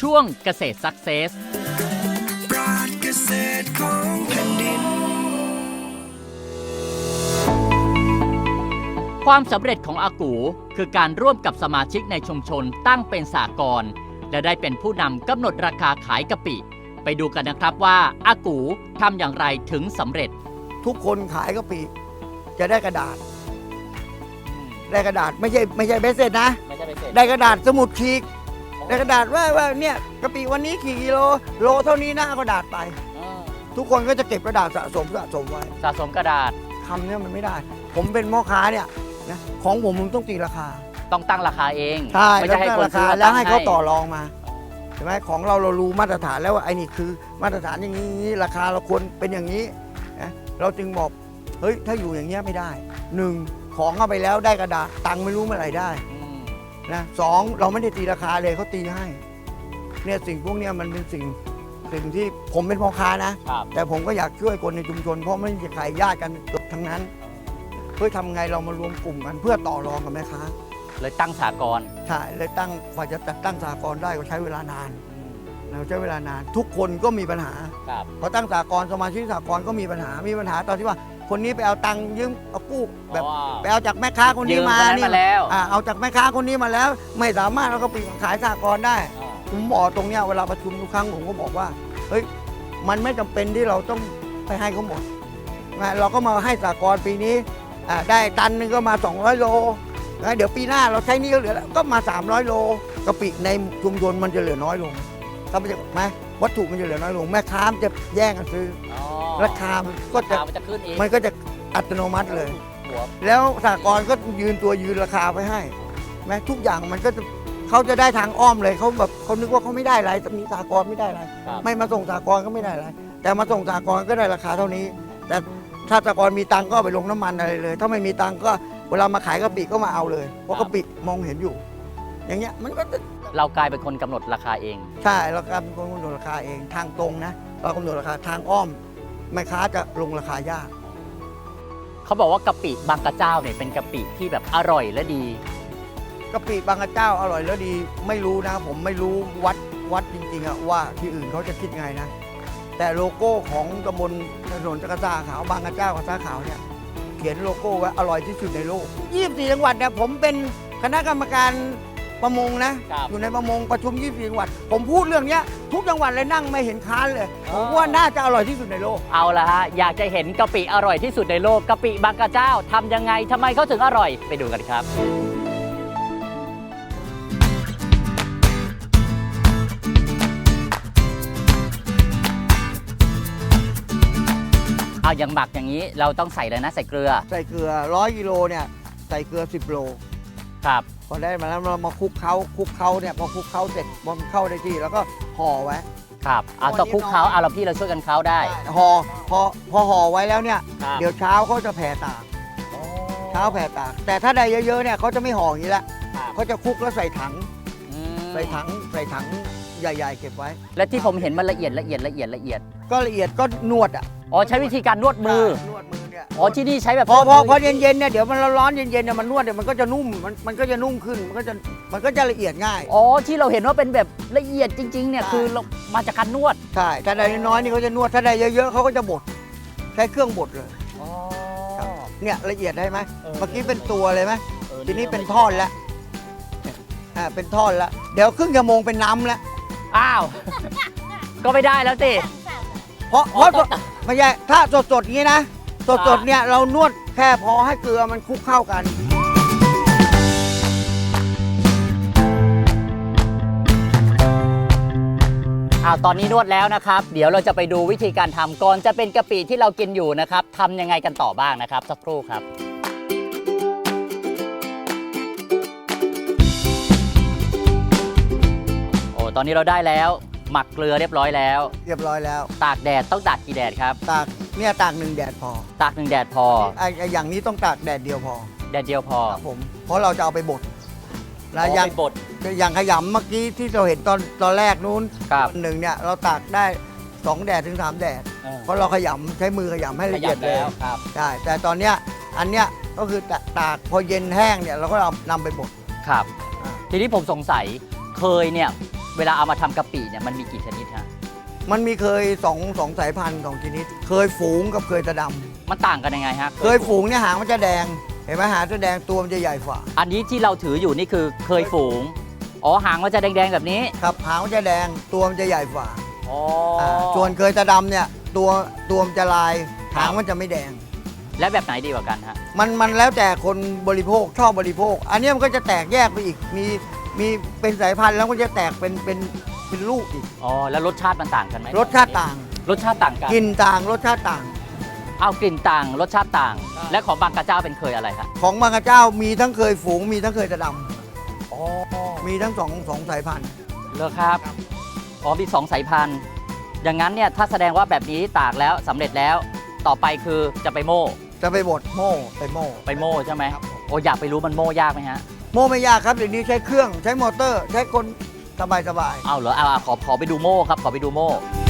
ช่วงเกษตรซักเซสปราดเกษตรของแผ่นดิน ความสำเร็จของอากูคือการร่วมกับสมาชิกในชุมชนตั้งเป็นสากลและได้เป็นผู้นำกำหนดราคาขายกะปิ ไปดูกันนะครับว่าอากูทำอย่างไรถึงสำเร็จ ทุกคนขายกะปิจะได้กระดาษ ได้กระดาษไม่ใช่ไม่ใช่เบสเซ็ตนะ ไม่ใช่ไปเสร็จได้กระดาษสมุดขีด ได้กระดาษว่าว่าเนี่ยกะปิวันนี้กี่กิโลโลเท่านี้นะเอากระดาษไปทุกคนก็จะเก็บกระดาษสะสมสะสมไว้สะสมกระดาษคำเนี้ยมันไม่ได้ ผมเป็นพ่อค้าเนี่ยนะของผมผมต้องตีราคาต้องตั้งราคาเองใช่ไม่แล้วใช่ให้ตั้งคนราซื้คาอแล้วให้เขาตั้งต่อรองมาใช่ไหมของเราเรารู้มาตรฐานแล้วว่าไอ้นี่คือมาตรฐานอย่างนี้อย่างนี้ราคาเราควรเป็นอย่างนี้นะเราจึงบอกเฮ้ยถ้าอยู่อย่างเงี้ยไม่ได้หนึ่งของเอาไปแล้วได้กระดาษตังค์ไม่รู้เมื่อไหร่ได้ อืม นะสองเราไม่ได้ตีราคาเลยเขาตีให้ เนี่ยสิ่งพวกเนี้ยมันเป็นสิ่งสิ่งที่ผมเป็นพ่อค้านะ ครับ แต่ผมก็อยากช่วยคนในชุมชน เพราะไม่มีใครญาติกันเกือบทั้งนั้น เพื่อทำไงเรามารวมกลุ่มกันเพื่อต่อรองกับแม่ค้าเลยตั้งสากลใช่เลยตั้งฝ่ายจะจัดตั้งสากลได้ก็ใช้เวลานานเราใช้เวลานาน ทุกคนก็มีปัญหา ครับ พอตั้งสากลสมาชิกสากลก็มีปัญหา มีปัญหาตอนที่ว่า คนนี้ไปเอาตังค์ยืมเอากู้แบบไปเอาจากแม่ค้าคนยืนี้มมาคนนั้นนี่มาแล้ว อ่าเอาจากแม่ค้าคนนี้มาแล้ว ไม่สามารถเอากระปิขายสากลได้ผมบอกตรงเนี้ยเวลาประชุมทุกครั้งผมก็บอกว่าเฮ้ยมันไม่จำเป็นที่เราต้องไปให้เขาหมดนะเราก็มาให้สากลปีนี้อ่าได้ตันหนึงก็มา 200 โลนะเดี๋ยวปีหน้าเราใช้หนี่ก็เหลือแล้วก็มา 300 โลกะปิในชุมชนมันจะเหลือน้อยลงถ้าไม่ใช่ไหม วัตถุมันจะเหลือน้อยลงแม่ค้ามันจะแย่งกันซื้ออ๋ออราคามันก็จะราคามันจะขึ้นเองมันก็จะอัตโนมัติเลย หัวแล้วสากลก็ยืนตัวยืนราคาไปให้แม้ทุกอย่างมันก็จะเขาจะได้ทางอ้อมเลยเขาแบบเขานึกว่าเขาไม่ได้อะไรแต่มีสากลไม่ได้อะไร ครับไม่มาส่งสากลก็ไม่ได้อะไร แต่มาส่งสากลก็ได้ราคาเท่านี้ แต่ถ้าสากลมีตังค์ก็เอาไปลงน้ำมันอะไรเลย ถ้าไม่มีตังค์ก็เวลามาขายกะปิก็มาเอาเลย เพราะกะปิมองเห็นอยู่ อย่างเงี้ยมันก็จะ เรากลายเป็นคนกำหนดราคาเอง ใช่เรากำหนดราคาเองทางตรงนะ เรากำหนดราคาทางอ้อมแม่ค้าจะลงราคายาก เขาบอกว่ากะปิบางกระเจ้าเนี่ยเป็นกะปิที่แบบอร่อยและดี กะปิบางกระเจ้าอร่อยแล้วดีไม่รู้นะ ผมไม่รู้วัดวัดจริงๆอะว่าที่อื่นเขาจะคิดไงนะ แต่โลโก้ของตำบลถนนจักรซาขาวบางกระเจ้ากับซาขาวเนี่ยเขียนโลโก้ไว้อร่อยที่สุดในโลก 24 จังหวัดเนี่ยผมเป็นคณะกรรมการ ประมงนะ ครับอยู่ในประมงประชุม 24จังหวัด ผมพูดเรื่องเนี้ย ทุกจังหวัดเลยนั่งไม่เห็นค้านเลย อ๋ผอ มว่าน่าจะอร่อยที่สุดในโลก เอาละฮะ อยากจะเห็นกะปิอร่อยที่สุดในโลกกะปิบางกระเจ้าทำยังไงทำไมเขาถึงอร่อยไปดูกันครับ เอาอย่างหมักอย่างนี้เราต้องใส่เลยนะใส่เกลือ ใส่เกลือร้อยกิโลเนี่ย ใส่เกลือ 10โล ครับ พอได้มาแล้วเรามาคลุกเคล้าคลุกเคล้าเนี่ยพอคลุกเคล้าเสร็จพอมันเข้าได้ที่แล้วก็ห่อไว้ ครับเอาต้องคลุกเขาเอาเราพี่เราช่วยกันเขาได้ ห่อพอพอห่อไว้แล้วเนี่ย ครับ เดี๋ยวเช้าเขาจะแผ่ตากเช้าแผ่ตาก แต่ถ้าได้เยอะๆเนี่ยเขาจะไม่ห่ออย่างนี้ละครับเขาจะคลุกแล้วใส่ถังอืมใส่ถังใส่ถังใหญ่ๆเก็บไว้ และที่ผมเห็นมันละเอียดละเอียดละเอียดละเอียดก็ละเอียดก็นวดอะอ๋อใช้วิธีการนวดมือ นวดมื อเนี่ยอ๋อที่นี่ใช้แบบพอพอพอมืเย็นๆเนี่ยเดี๋ยวมันร้อนๆเย็นๆเนี่ยมันนวดเนี่ยมันก็จะนุ่มมันมันก็จะนุ่มขึ้นมันก็จะมันก็จะละเอียดง่ายอ๋อที่เราเห็นว่าเป็นแบบละเอียดจริงๆเนี่ยใช่คือเรามาจากการนวดใช่ถ้าได้น้อยๆนี่เขาจะนวดถ้าได้เยอะๆเขาก็จะบดใช้เครื่องบดเลยอ๋อเนี่ยละเอียดได้ไหมเออเมื่อกี้เป็นตัวเลยไหมทีนี้เป็นท่อนแล้วเนี่ยอ่าเป็นท่อนแล้วเดี๋ยวครึ่งชั่วโมงเป็นน้ำแล้วอ้าว ก็ไม่ได้แล้วสิเพราะเพอ๋อราะต้องไม่ใช่ถ้าสดสดๆอย่างนี้นะ สดสดอ่าๆเนี่ยเรานวดแค่พอให้เกลือมันคลุกเข้ากัน อ้าวตอนนี้นวดแล้วนะครับ เดี๋ยวเราจะไปดูวิธีการทำก่อนจะเป็นกะปิที่เรากินอยู่นะครับทำยังไงกันต่อบ้างนะครับ สักครู่ครับ โอ้ตอนนี้เราได้แล้ว หมักเกลือเรียบร้อยแล้ว เรียบร้อยแล้ว ตากแดดต้องตากกี่แดดครับ ตาก เนี่ยตากหนึ่งแดดพอตากหนึ่งแดดพอ ไอ้ไอ้อย่างนี้ต้องตากแดดเดียวพอแดดเดียวพอครับผม เพราะเราจะเอาไปบดอ๋นะออย่างไปบด อย่างขยำเมื่อกี้ที่เราเห็นตอนตอนแรกนู้นครับหนึ่งเนี่ยเราตากได้สองแดดถึงสามแดดเพราะเราขยำใช้มือขยำให้ขละเอียยัดบเลยแล้วครับ ใช่แต่ตอนเนี้ยอันเนี้ยก็คือตาตากพอเย็นแห้งเนี่ยเราก็เอานำไปบดครับ อ่าทีนี้ผมสงสัยเคยเนี่ย เวลาเอามาทำกะปิเนี่ยมันมีกี่ชนิดฮะ มันมีเคยสองสองสายพันธุ์สองชนิด เคยฝูงกับเคยตะดำมันต่างกันยังไงฮะเคยฝูงเนี่ยหางมันจะแดง เห็นไหมหางจะแดงตัวมันจะใหญ่ฝ่าอันนี้ที่เราถืออยู่นี่คือเคยฝูง อ๋อหางมันจะแดงๆแบบนี้ครับหางมันจะแดงตัวมันจะใหญ่ฝ่าอ๋ออาส่วนเคยตะดำเนี่ยตัวตัวมันจะลายหางมันจะไม่แดง และแบบไหนดีกว่ากันฮะ มันมันแล้วแต่คนบริโภคชอบบริโภค อันเนี้ยมันก็จะแตกแยกไปอีกมีมีเป็นสายพันธุ์แล้วก็จะแตกเป็นเป็น เป็นลูกอีก อ๋อ แล้วรสชาติมันต่างกันไหมรสชาติต่าง รสชาติต่างกัน กลิ่นต่างรสชาติต่าง เอากลิ่นต่าง รสชาติต่างและของบางกระเจ้าเป็นเคยอะไรครับของบางกระเจ้ามีทั้งเคยฝูง มีทั้งเคยตะดอ๋อำมีทั้งสองสองสายพันธุ์ เลอครับอ๋อมีสองสายพันธุ์ อย่างนั้นเนี่ยถ้าแสดงว่าแบบนี้ตากแล้วสำเร็จแล้ว ต่อไปคือจะไปโม่จะไปบดโม่ไปโม่ไปโม่ใช่ไหมครับผมโอ้อยากไปรู้มันโม่ยากไหมฮะ โม่ไม่ยากครับเดี๋ยวนี้ใช้เครื่องใช้มอเตอร์ ใช้คน สบายสบายๆ เอาเหรอเอาเอาขอขอไปดูโม่ครับ ขอไปดูโม่「